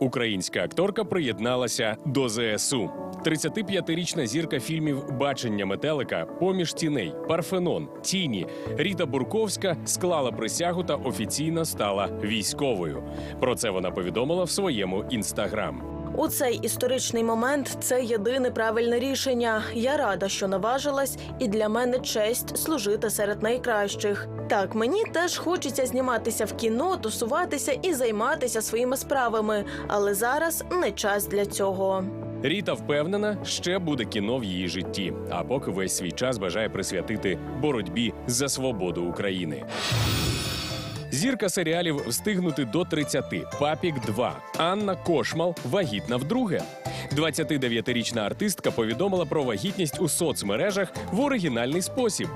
Українська акторка приєдналася до ЗСУ. 35-річна зірка фільмів Бачення метелика, поміж тіней, Парфенон, Тіні Ріта Бурковська склала присягу та офіційно стала військовою. Про це вона повідомила в своєму інстаграм. У цей історичний момент це єдине правильне рішення. Я рада, що наважилась, і для мене честь служити серед найкращих. Так, мені теж хочеться зніматися в кіно, тусуватися і займатися своїми справами, але зараз не час для цього. Ріта впевнена, ще буде кіно в її житті, а поки весь свій час бажає присвятити боротьбі за свободу України. Зірка серіалів встигнути до 30. Папік 2. Анна Кошмал вагітна вдруге. 29-річна артистка повідомила про вагітність у соцмережах в оригінальний спосіб.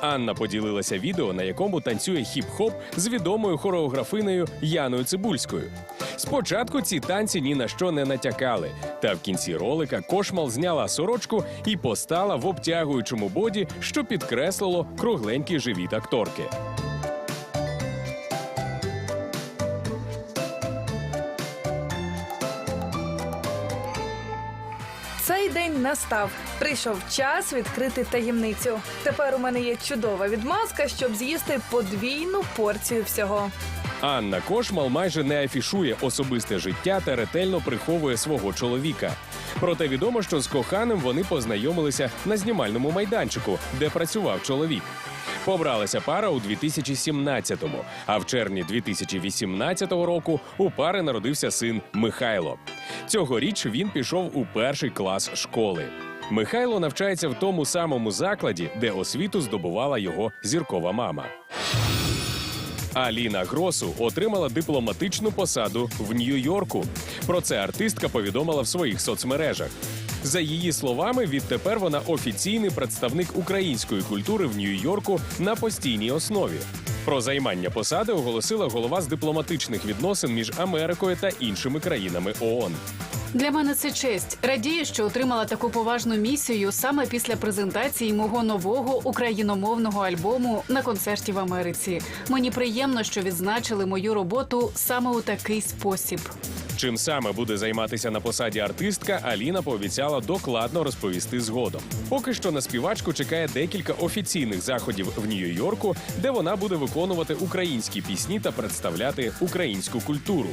Анна поділилася відео, на якому танцює хіп-хоп з відомою хореографинею Яною Цибульською. Спочатку ці танці ні на що не натякали. Та в кінці ролика Кошмал зняла сорочку і постала в обтягуючому боді, що підкреслило кругленький живіт акторки. Цей день настав. Прийшов час відкрити таємницю. Тепер у мене є чудова відмазка, щоб з'їсти подвійну порцію всього. Анна Кошмал майже не афішує особисте життя та ретельно приховує свого чоловіка. Проте відомо, що з коханим вони познайомилися на знімальному майданчику, де працював чоловік. Побралася пара у 2017-му, а в червні 2018 року у пари народився син Михайло. Цьогоріч він пішов у перший клас школи. Михайло навчається в тому самому закладі, де освіту здобувала його зіркова мама. Аліна Гросу отримала дипломатичну посаду в Нью-Йорку. Про це артистка повідомила в своїх соцмережах. За її словами, відтепер вона офіційний представник української культури в Нью-Йорку на постійній основі. Про займання посади оголосила голова з дипломатичних відносин між Америкою та іншими країнами ООН. Для мене це честь. Радію, що отримала таку поважну місію саме після презентації мого нового україномовного альбому на концерті в Америці. Мені приємно, що відзначили мою роботу саме у такий спосіб. Чим саме буде займатися на посаді артистка, Аліна пообіцяла докладно розповісти згодом. Поки що на співачку чекає декілька офіційних заходів в Нью-Йорку, де вона буде виконувати українські пісні та представляти українську культуру.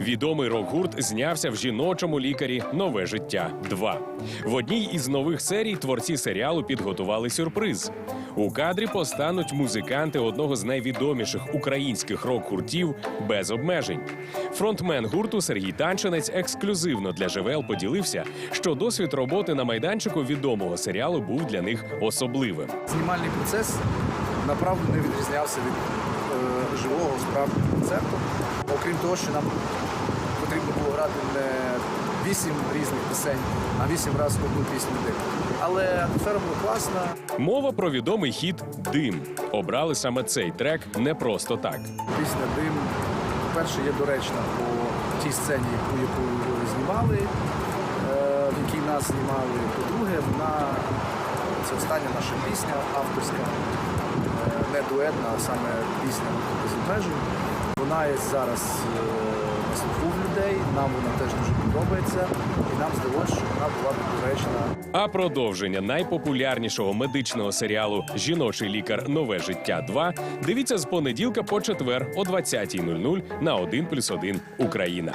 Відомий рок-гурт знявся в жіночому лікарі Нове життя 2 В одній із нових серій творці серіалу підготували сюрприз. У кадрі постануть музиканти одного з найвідоміших українських рок-гуртів без обмежень. Фронтмен гурту Сергій Танчинець ексклюзивно для ЖВЛ поділився, що досвід роботи на майданчику відомого серіалу був для них особливим. Знімальний процес направду не відрізнявся від е, живого справжнього концерту. Окрім того, що нам потрібно було грати не вісім різних пісень, а вісім разів одну пісню дим. Але атмосфера була класна. Мова про відомий хіт Дим. Обрали саме цей трек не просто так. Пісня дим, по-перше, є доречна по тій сцені, яку, яку знімали, е, в якій нас знімали. По-друге, вона це остання наша пісня авторська, е, не дуетна, а саме пісня без обмежень. Вона є зараз е, на слуху в людей, нам вона теж дуже подобається, і нам здалося, що вона була доречна. А продовження найпопулярнішого медичного серіалу Жіночий лікар. Нове життя 2 дивіться з понеділка по четвер о 20.00 на 1+,1 Україна.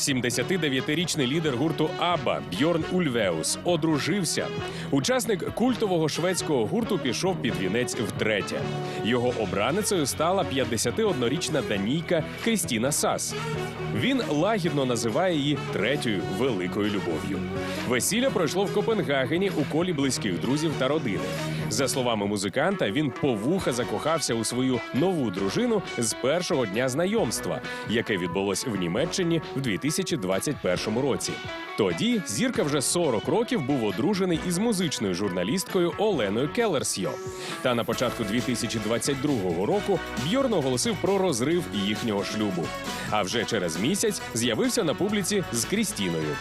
79-річний лідер гурту Абба Бьорн Ульвеус одружився. Учасник культового шведського гурту пішов під вінець втретє. Його обраницею стала 51-річна данійка Крістіна Сас. Він лагідно називає її третьою великою любов'ю. Весілля пройшло в Копенгагені у колі близьких друзів та родини. За словами музиканта, він по вуха закохався у свою нову дружину з першого дня знайомства, яке відбулось в Німеччині в 2021 році. Тоді зірка вже 40 років був одружений із музичною журналісткою Оленою Келерсьо. Та на початку 2022 року Бьорн оголосив про розрив їхнього шлюбу. А вже через місяць з'явився на публіці з Крістіною.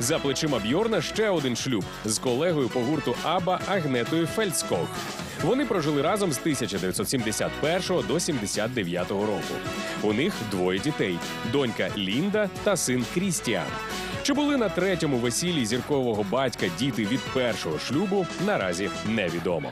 За плечима Бьорна ще один шлюб з колегою по гурту Аба Агнетою Фельдскох. Вони прожили разом з 1971 до 79 року. У них двоє дітей: донька Лінда та син Крістіан. Чи були на третьому весіллі зіркового батька діти від першого шлюбу, наразі невідомо.